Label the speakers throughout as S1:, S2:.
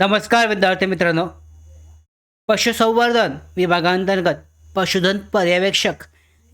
S1: नमस्कार विद्यार्थी मित्रांनो. पशुसंवर्धन विभागांतर्गत पशुधन पर्यवेक्षक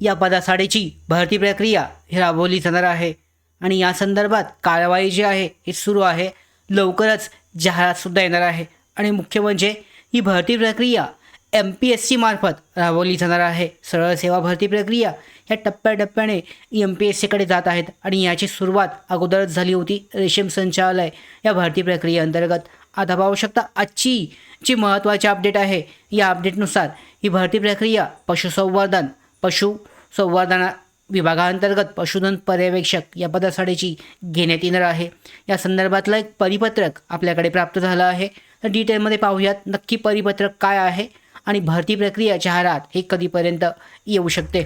S1: या पदासाठीची भरती प्रक्रिया ही राबवली जाणार आहे आणि या संदर्भात कारवाई जी आहे ही सुरू आहे. लवकरच जाहिरातसुद्धा येणार आहे आणि मुख्य म्हणजे ही भरती प्रक्रिया एम पी एस सी मार्फत राबवली जाणार आहे. सरळ सेवा भरती प्रक्रिया ह्या टप्प्याटप्प्याने एम पी एस सीकडे जात आहेत आणि याची सुरुवात अगोदरच झाली होती. रेशीम संचालय या भरती प्रक्रियेअंतर्गत. आता पाहू शकता आजची जी महत्त्वाची अपडेट आहे या अपडेटनुसार ही भरती प्रक्रिया पशुसंवर्धन पशु संवर्धना विभागाअंतर्गत पशुधन पर्यवेक्षक या पदासाठीची घेण्यात येणार आहे. या संदर्भातलं एक परिपत्रक आपल्याकडे प्राप्त झालं आहे. तर डिटेलमध्ये पाहूयात नक्की परिपत्रक काय आहे आणि भरती प्रक्रिया जाहिरात हे कधीपर्यंत येऊ शकते.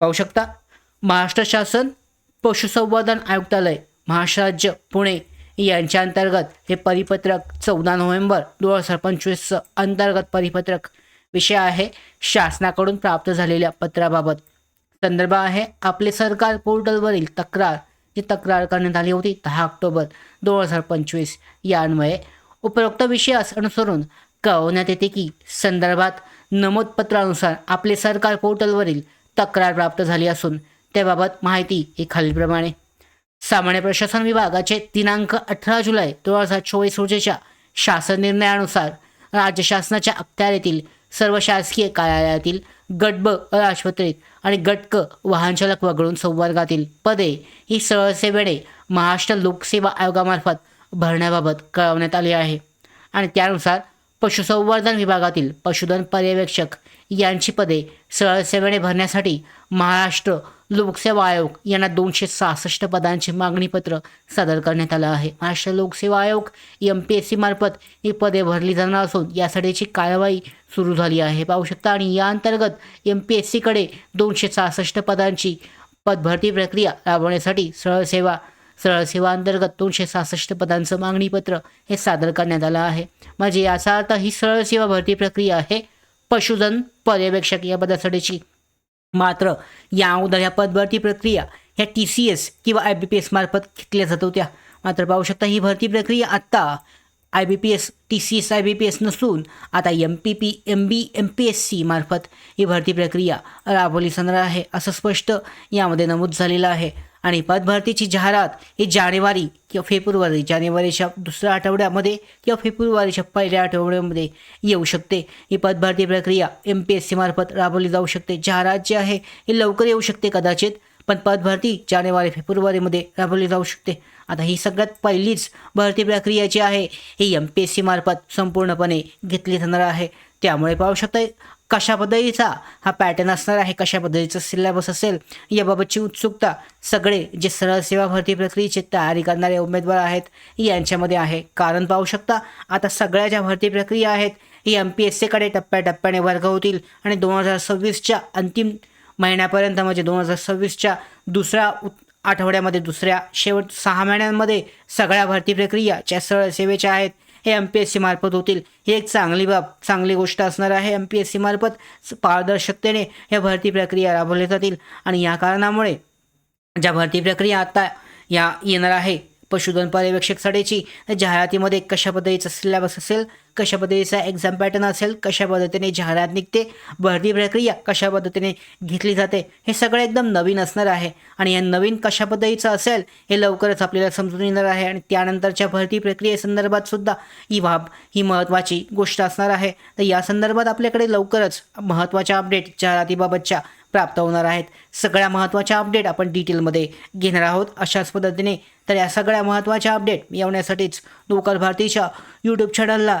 S1: पाहू शकता महाराष्ट्र शासन पशुसंवर्धन आयुक्तालय महाराष्ट्र राज्य पुणे यांच्या अंतर्गत हे परिपत्रक चौदा नोव्हेंबर दोन हजार पंचवीसचं अंतर्गत परिपत्रक विषय आहे. शासनाकडून प्राप्त झालेल्या पत्राबाबत संदर्भ आहे. आपले सरकार पोर्टलवरील तक्रार जी तक्रार करण्यात आली होती दहा ऑक्टोबर दोन हजार पंचवीस यान्वये उपरोक्त विषयास अनुसरून कळवण्यात येते की संदर्भात नमूद पत्रानुसार आपले सरकार पोर्टलवरील तक्रार प्राप्त झाली असून त्याबाबत माहिती ही खालीलप्रमाणे. सामान्य प्रशासन विभागाचे दिनांक अठरा जुलै दोन हजार चोवीस रोजीच्या शासन निर्णयानुसार राज्य शासनाच्या अखत्यारीतील सर्व शासकीय कार्यालयातील गट ब आणि गट क वाहनचालक वगळून संवर्गातील पदे ही सरळसेवेने महाराष्ट्र लोकसेवा आयोगामार्फत भरण्याबाबत कळवण्यात आली आहे. आणि त्यानुसार पशुसंवर्धन विभागातील पशुधन पर्यवेक्षक यांची पदे सरळ सेवेने भरण्यासाठी महाराष्ट्र लोकसेवा आयोग यांना दोनशे सहासष्ट पदांचे मागणीपत्र सादर करण्यात आलं आहे. महाराष्ट्र लोकसेवा आयोग एम पी एस सी मार्फत ही पदे भरली जाणार असून यासाठीची कारवाई सुरू झाली आहे. पाहू शकता आणि या अंतर्गत एम पी एस सीकडे दोनशे सहासष्ट पदांची पदभरती प्रक्रिया राबवण्यासाठी सरळ सेवा सरळ सेवा अंतर्गत दोनशे सहासष्ट पदांचं मागणीपत्र हे सादर करण्यात आलं आहे. म्हणजे याचा अर्थ ही सरळ सेवा भरती प्रक्रिया आहे. पशुधन पर्यवेक्षक या पदासाठीची मात्र या अगोदर या पदभरती प्रक्रिया ह्या टी सी एस किंवा आय बी पी एस मार्फत घेतल्या जात होत्या. मात्र पाहू शकता ही भरती प्रक्रिया आत्ता I B P S T C S I B P S नसून आता M P P M B M P S C मार्फत ही भरती प्रक्रिया राबवली जाणार आहे असं स्पष्ट यामध्ये नमूद झालेलं आहे. आणि पदभरतीची जाहिरात ही जानेवारी किंवा फेब्रुवारी जानेवारीच्या दुसऱ्या आठवड्यामध्ये किंवा फेब्रुवारीच्या पहिल्या आठवड्यामध्ये येऊ शकते. ही पदभरती प्रक्रिया एम पी एस सीमार्फत राबवली जाऊ शकते. जाहिरात जी आहे ही लवकर येऊ शकते कदाचित. पण पद भरती जानेवारी फेब्रुवारीमध्ये राबवली जाऊ शकते. आता ही सगळ्यात पहिलीच भरती प्रक्रिया जी आहे. ही एम पी एस सी मार्फत संपूर्णपणे घेतली जाणार आहे. त्यामुळे पाहू शकता कशा पद्धतीचा हा पॅटर्न असणार आहे कशा पद्धतीचा सिलेबस असेल याबाबतची उत्सुकता सगळे जे सरळ सेवा भरती प्रक्रियेची तयारी करणारे उमेदवार आहेत यांच्यामध्ये आहे. कारण पाहू शकता आता सगळ्या ज्या भरती प्रक्रिया आहेत ही एम पी एस सीकडे टप्प्याटप्प्याने वर्ग होतील आणि दोन हजार सव्वीसच्या अंतिम महिन्यापर्यंत म्हणजे दोन हजार सव्वीसच्या दुसऱ्या उत- आठवड्यामध्ये दुसऱ्या शेवट सहा महिन्यांमध्ये सगळ्या भरती प्रक्रिया ज्या सरळ सेवेच्या आहेत हे एम पी एस सी मार्फत होतील. ही एक चांगली बाब चांगली गोष्ट असणार आहे एम पी एस सी मार्फत. पारदर्शकतेने या भरती प्रक्रिया राबवल्या जातील आणि या कारणामुळे ज्या भरती प्रक्रिया आता या येणार आहे पशुधन पर्यवेक्षकसाठीची जाहिरातीमध्ये कशा पद्धतीचा सिलेबस असेल कशा पद्धतीचा एक्झाम पॅटर्न असेल कशा पद्धतीने जाहिरात निघते भरती प्रक्रिया कशा पद्धतीने घेतली जाते हे सगळं एकदम नवीन असणार आहे. आणि या नवीन कशा पद्धतीचं असेल हे लवकरच आपल्याला समजून येणार आहे. आणि त्यानंतरच्या भरती प्रक्रियेसंदर्भात सुद्धा ही बाब ही महत्त्वाची गोष्ट असणार आहे. तर या संदर्भात आपल्याकडे लवकरच महत्त्वाच्या अपडेट जाहिरातीबाबतच्या प्राप्त होणार आहेत. सगळ्या महत्त्वाच्या अपडेट आपण डिटेलमध्ये घेणार आहोत. अशाच पद्धतीने तर या सगळ्या महत्त्वाच्या अपडेट येवण्यासाठीच लोकल भारतीच्या यूट्यूब चॅनलला